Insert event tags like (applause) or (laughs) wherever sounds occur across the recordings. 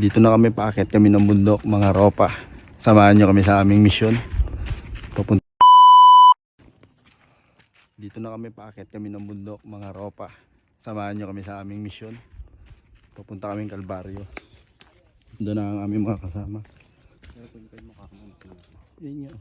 Dito na kami paakit kami ng bundok mga ropa. Samahan nyo kami sa aming misyon. Papunta. Dito na kami paakit kami ng bundok mga ropa. Samahan nyo kami sa aming misyon. Papunta kaming Kalbaryo. Doon na ang aming mga kasama. Yun nga.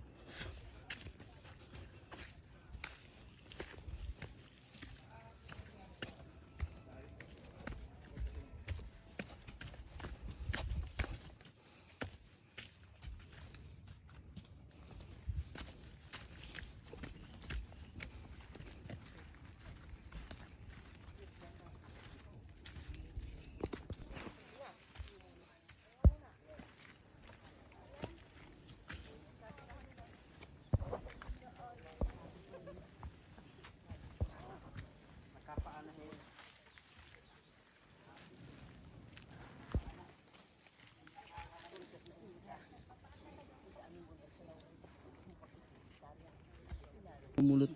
Pumulot.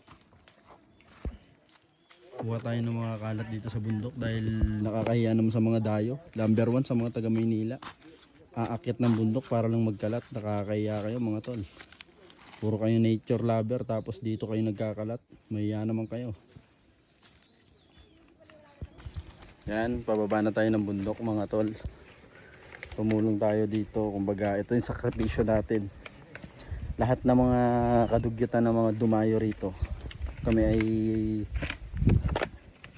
Kuha tayo ng mga kalat dito sa bundok dahil nakakahiya naman sa mga dayo. Number one sa mga taga Maynila. Aakyat ng bundok para lang magkalat. Nakakahiya kayo mga tol. Puro kayo nature lover tapos dito kayo nagkakalat. Mahiya naman kayo. Yan, pababa na tayo ng bundok mga tol. Tumulong tayo dito. Kumbaga, ito yung sakripisyo natin lahat ng mga kadugyatan ng mga dumayo rito kami ay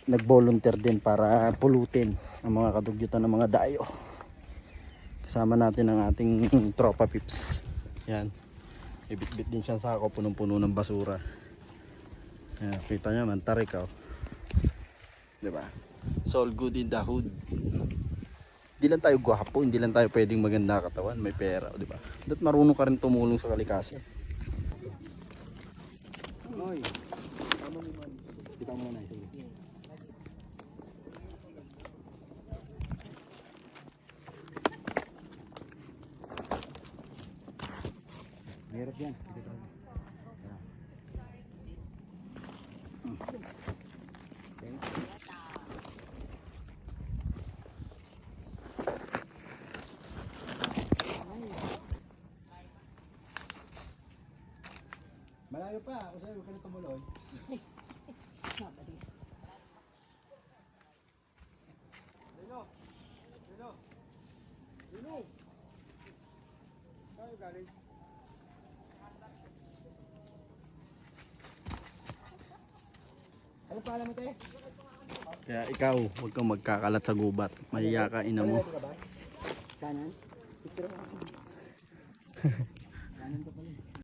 nag-volunteer din para pulutin ang mga kadugyatan ng mga dayo. Kasama natin ang ating (laughs) tropa pips. Yan. Ibitbit din siya sa ako punong-puno ng basura. Yan, kita nyo man tarik oh. diba? It's all good in the hood hindi lang tayo gwapo, hindi lang tayo pwedeng maganda katawan, may pera, di ba? Dapat marunong ka rin tumulong sa kalikasan. Oy. Tama mo man. Kita mo na sige. Meron yan. Malayo pa, ako sa'yo, huwag ka na tumuloy. Lino! Lino! Lino! Saan yung galing? Ano pala mo, te? Kaya ikaw, huwag kang magkakalat sa gubat. Mahiya ka, ina mo. Kanan? Picture ako. (laughs) Kanan ka pala.